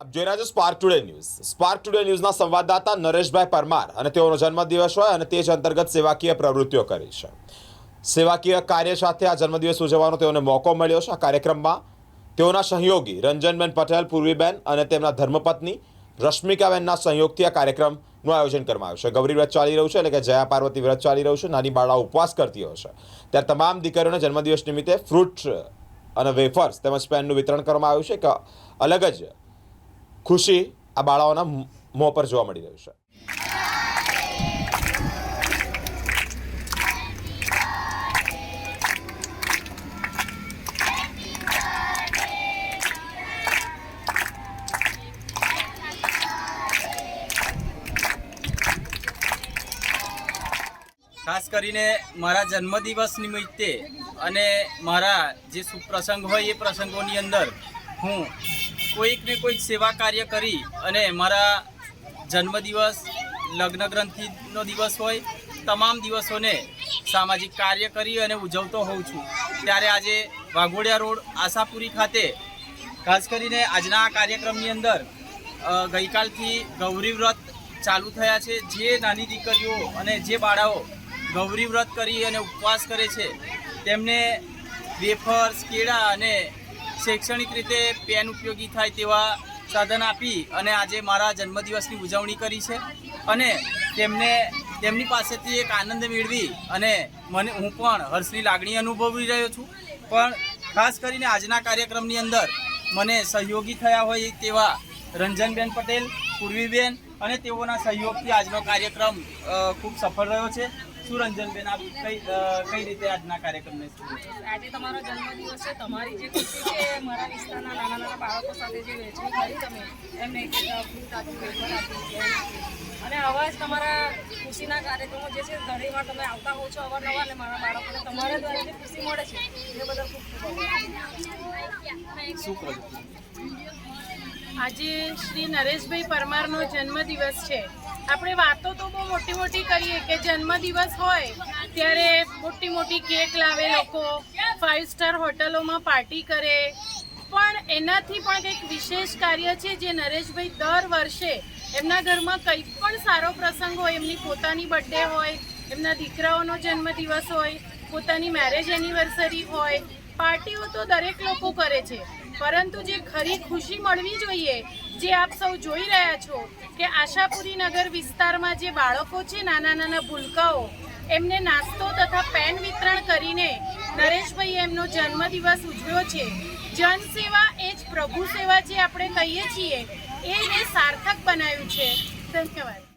આપ જોઈ રહ્યા છો spark today news spark today ન્યૂઝના સંવાદદાતા નરેશભાઈ પરમાર અને તેઓનો જન્મદિવસ હોય અને તે જ અંતર્ગત સેવાકીય પ્રવૃત્તિઓ કરી છે. સેવાકીય કાર્ય સાથે આ જન્મદિવસ ઉજવવાનો તેઓને મોકો મળ્યો છે. આ કાર્યક્રમમાં તેઓના સહયોગી રંજનબેન પટેલ, પૂર્વીબેન અને તેમના ધર્મપત્ની રશ્મિકાબેનના સહયોગથી આ કાર્યક્રમનું આયોજન કરવામાં આવ્યું છે. ગૌરી વ્રત ચાલી રહ્યું છે એટલે કે જયા પાર્વતી વ્રત ચાલી રહ્યું છે. નાની બાળાઓ ઉપવાસ કરતી હોય છે. ત્યારે તમામ દીકરીઓને જન્મદિવસ નિમિત્તે ફ્રૂટ અને વેફર્સ તેમજ પેનનું વિતરણ કરવામાં આવ્યું છે. કે અલગ જ ખુશી આ બાળાઓના મોં પર જોવા મળી રહ્યું છે. ખાસ કરીને મારા જન્મદિવસ નિમિત્તે અને મારા જે સુપ્રસંગ પ્રસંગ હોય એ પ્રસંગોની અંદર હું કોઈક ને કોઈક સેવા કાર્ય કરી અને મારા જન્મદિવસ લગ્ન ગ્રંથિનો દિવસ હોય, તમામ દિવસોને સામાજિક કાર્ય કરી અને ઉજવતો હોઉં છું. ત્યારે આજે વાઘોડિયા રોડ, આશાપુરી ખાતે, ખાસ કરીને આજના આ કાર્યક્રમની અંદર ગઈકાલથી ગૌરી વ્રત ચાલુ થયા છે. જે નાની દીકરીઓ અને જે બાળાઓ ગૌરી વ્રત કરી અને ઉપવાસ કરે છે, તેમને વેફર્સ, કેળા અને શૈક્ષણિક રીતે પેન ઉપયોગી થાય તેવા સાધન આપી અને આજે મારા જન્મદિવસની ઉજવણી કરી છે. અને તેમને, તેમની પાસેથી એક આનંદ મેળવી અને મને, હું પણ હર્ષની લાગણી અનુભવી રહ્યો છું. પણ ખાસ કરીને આજના કાર્યક્રમની અંદર મને સહયોગી થયા હોય તેવા રંજનબેન પટેલ, પૂર્વીબેન અને તેઓના સહયોગથી આજનો કાર્યક્રમ ખૂબ સફળ રહ્યો છે. શું રંજનબેન આપ કઈ કઈ રીતે આજના કાર્યક્રમને આજે તમારો જન્મદિવસ છે. તમારી જે ખુશી છે મારા વિસ્તારના નાના નાના બાળકો સાથે જે વહેંચણી કરી તમે એમને એક એક ફ્રૂટ આપ્યું વેફર આપ્યું અને આવા જ તમારા ખુશીના કાર્યક્રમો જે છે ઘણીવાર તમે આવતા હો છો અવારનવાર ને મારા બાળકોને તમારા દ્વારા જે ખુશી મળે છે. એ બદલ ખૂબ ખૂબ શું કહો આજે શ્રી નરેશભાઈ પરમારનો જન્મદિવસ છે. આપણે વાતો તો બહુ મોટી મોટી કરીએ કે જન્મદિવસ હોય, ત્યારે મોટી મોટી કેક લાવે લોકો ફાઇવ સ્ટાર હોટલોમાં પાર્ટી કરે. પણ એનાથી પણ કંઈક વિશેષ કાર્ય છે જે નરેશભાઈ દર વર્ષે એમના ઘરમાં કંઈ પણ સારો પ્રસંગ હોય, એમની પોતાની બર્થડે હોય, એમના દીકરાઓનો જન્મદિવસ હોય, પોતાની મેરેજ એનિવર્સરી હોય, પાર્ટીઓ તો દરેક લોકો કરે છે. પરંતુ જે ખરી ખુશી મળવી જોઈએ, જે આપ સૌ જોઈ રહ્યા છો કે આશાપુરી નગર વિસ્તારમાં જે બાળકો છે, નાના નાના ભૂલકાઓ, એમને નાસ્તો તથા પેન વિતરણ કરીને નરેશભાઈએ એમનો જન્મદિવસ ઉજવ્યો છે. જનસેવા એ જ પ્રભુ સેવા જે આપણે કહીએ છીએ, એ સાર્થક બનાવ્યું છે. ધન્યવાદ.